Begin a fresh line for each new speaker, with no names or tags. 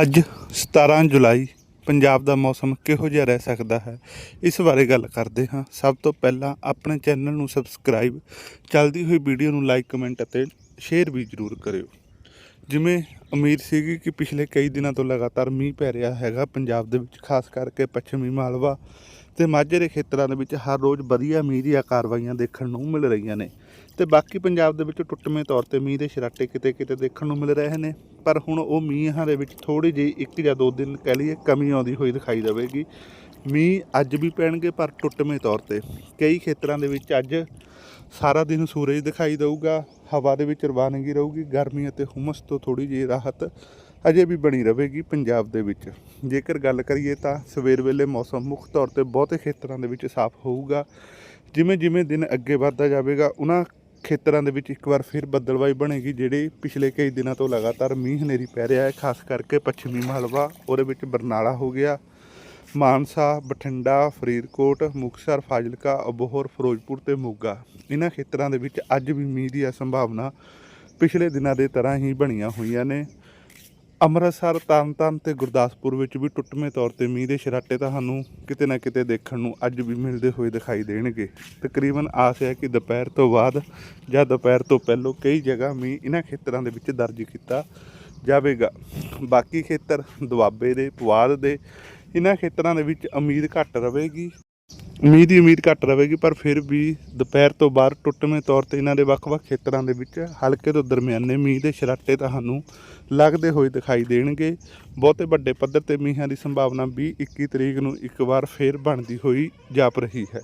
ਅੱਜ 17 ਜੁਲਾਈ ਪੰਜਾਬ ਦਾ ਮੌਸਮ ਕਿਹੋ ਜਿਹਾ ਰਹਿ ਸਕਦਾ ਹੈ? ਇਸ ਬਾਰੇ ਗੱਲ ਕਰਦੇ ਹਾਂ। ਸਭ ਤੋਂ ਪਹਿਲਾਂ ਆਪਣੇ ਚੈਨਲ ਨੂੰ ਸਬਸਕ੍ਰਾਈਬ, ਚੱਲਦੀ ਹੋਈ ਵੀਡੀਓ ਨੂੰ ਲਾਈਕ, ਕਮੈਂਟ ਅਤੇ ਸ਼ੇਅਰ ਵੀ ਜ਼ਰੂਰ ਕਰਿਓ। ਜਿਵੇਂ ਉਮੀਦ ਸੀਗੀ ਕਿ ਪਿਛਲੇ ਕਈ ਦਿਨਾਂ ਤੋਂ ਲਗਾਤਾਰ ਮੀਂਹ ਪੈ ਰਿਹਾ ਹੈਗਾ, ਪੰਜਾਬ ਦੇ ਵਿੱਚ, ਖਾਸ ਕਰਕੇ ਪੱਛਮੀ ਮਾਲਵਾ ਤੇ ਮਾਝੇ ਦੇ ਖੇਤਰਾਂ ਦੇ ਵਿੱਚ ਹਰ ਰੋਜ਼ ਵਧੀਆ ਮੀਂਹ ਦੀਆਂ ਕਾਰਵਾਈਆਂ ਦੇਖਣ ਨੂੰ ਮਿਲ ਰਹੀਆਂ ਨੇ। ਤੇ ਬਾਕੀ ਪੰਜਾਬ ਦੇ ਵਿੱਚ ਟੁੱਟਵੇਂ ਤੌਰ ਤੇ ਮੀਂਹ ਦੇ ਸ਼ਰਾਟੇ ਕਿਤੇ ਕਿਤੇ ਦੇਖਣ ਨੂੰ ਮਿਲ ਰਹੇ ਨੇ, ਪਰ ਹੁਣ ਉਹ ਮੀਂਹਾਂ ਦੇ ਵਿੱਚ ਥੋੜੀ ਜਿਹੀ ਇੱਕ ਜਾਂ ਦੋ ਦਿਨ ਕਹਿ ਲਈਏ ਕਮੀ ਆਉਂਦੀ ਹੋਈ ਦਿਖਾਈ ਦੇਵੇਗੀ। ਮੀਂਹ ਅੱਜ ਵੀ ਪੈਣਗੇ, ਪਰ ਟੁੱਟਵੇਂ ਤੌਰ ਤੇ। ਕਈ ਖੇਤਰਾਂ ਦੇ ਵਿੱਚ ਅੱਜ ਸਾਰਾ ਦਿਨ ਸੂਰਜ ਦਿਖਾਈ ਦੇਊਗਾ, ਹਵਾ ਦੇ ਵਿੱਚ ਰਵਾਨਗੀ ਰਹੂਗੀ, ਗਰਮੀ ਅਤੇ ਹੁਮਸ ਤੋਂ ਥੋੜੀ ਜਿਹੀ ਰਾਹਤ ਅਜੇ ਵੀ ਬਣੀ ਰਹੇਗੀ ਪੰਜਾਬ ਦੇ ਵਿੱਚ। ਜੇਕਰ ਗੱਲ ਕਰੀਏ ਤਾਂ ਸਵੇਰ ਵੇਲੇ ਮੌਸਮ ਮੁੱਖ ਤੌਰ ਤੇ ਬਹੁਤੇ ਖੇਤਰਾਂ ਦੇ ਵਿੱਚ ਸਾਫ਼ ਹੋਊਗਾ। ਜਿਵੇਂ ਜਿਵੇਂ ਦਿਨ ਅੱਗੇ ਵੱਧਦਾ ਜਾਵੇਗਾ ਉਹਨਾਂ ਖੇਤਰਾਂ ਦੇ ਵਿੱਚ ਇੱਕ ਵਾਰ ਫਿਰ ਬੱਦਲਵਾਈ ਬਣੇਗੀ, ਜਿਹੜੀ ਪਿਛਲੇ ਕਈ ਦਿਨਾਂ ਤੋਂ ਲਗਾਤਾਰ ਮੀਂਹ ਹਨੇਰੀ ਪੈ ਰਿਹਾ ਹੈ, ਖਾਸ ਕਰਕੇ ਪੱਛਮੀ ਮਾਲਵਾ, ਉਹਦੇ ਵਿੱਚ ਬਰਨਾਲਾ ਹੋ ਗਿਆ, ਮਾਨਸਾ, ਬਠਿੰਡਾ, ਫਰੀਦਕੋਟ, ਮੁਕਤਸਰ, ਫਾਜ਼ਿਲਕਾ, ਅਬੋਹਰ, ਫਿਰੋਜ਼ਪੁਰ ਤੇ ਮੋਗਾ। ਇਹਨਾਂ ਖੇਤਰਾਂ ਦੇ ਵਿੱਚ ਅੱਜ ਵੀ ਮੀਂਹ ਦੀ ਸੰਭਾਵਨਾ ਪਿਛਲੇ ਦਿਨਾਂ ਦੇ ਤਰ੍ਹਾਂ ਹੀ ਬਣੀਆਂ ਹੋਈਆਂ ਨੇ। ਅੰਮ੍ਰਿਤਸਰ ਤਰਨਤਾਰਨ ਤੇ ਗੁਰਦਾਸਪੁਰ ਵਿੱਚ ਵੀ ਟੁੱਟਵੇਂ ਤੌਰ ਤੇ ਮੀਂਹ ਦੇ ਛਰਾਟੇ ਤੁਹਾਨੂੰ ਕਿਤੇ ਨਾ ਕਿਤੇ ਦੇਖਣ ਨੂੰ ਅੱਜ ਵੀ ਮਿਲਦੇ ਹੋਏ ਦਿਖਾਈ ਦੇਣਗੇ। ਤਕਰੀਬਨ ਆਸ ਹੈ ਕਿ ਦੁਪਹਿਰ ਤੋਂ ਬਾਅਦ ਜਾਂ ਦੁਪਹਿਰ ਤੋਂ ਪਹਿਲਾਂ ਕਈ ਜਗ੍ਹਾ ਮੀਂਹ ਇਹਨਾਂ ਖੇਤਰਾਂ ਦੇ ਵਿੱਚ ਦਰਜ ਕੀਤਾ ਜਾਵੇਗਾ। ਬਾਕੀ ਖੇਤਰ ਦੁਆਬੇ ਦੇ, ਪੁਆਧ ਦੇ ਇਹਨਾਂ ਖੇਤਰਾਂ ਦੇ ਵਿੱਚ ਉਮੀਦ ਘੱਟ ਰਹੇਗੀ। ਮੀਂਹ ਦੀ ਉਮੀਦ ਘੱਟ ਰਹੇਗੀ, ਪਰ ਫਿਰ ਵੀ ਦੁਪਹਿਰ ਤੋਂ ਬਾਅਦ ਟੁੱਟਵੇਂ ਤੌਰ ਤੇ ਇਹਨਾਂ ਦੇ ਵੱਖ-ਵੱਖ ਖੇਤਰਾਂ ਦੇ ਵਿੱਚ ਹਲਕੇ ਤੋਂ ਦਰਮਿਆਨੇ ਮੀਂਹ ਦੇ ਛਰਾਟੇ ਤੁਹਾਨੂੰ ਲੱਗਦੇ ਹੋਏ ਦਿਖਾਈ ਦੇਣਗੇ। ਬਹੁਤੇ ਵੱਡੇ ਪੱਧਰ ਤੇ ਮੀਂਹਾਂ ਦੀ ਸੰਭਾਵਨਾ 20 21 ਤਰੀਕ ਨੂੰ ਇੱਕ ਵਾਰ ਫੇਰ ਬਣਦੀ ਹੋਈ ਜਾਪ ਰਹੀ ਹੈ।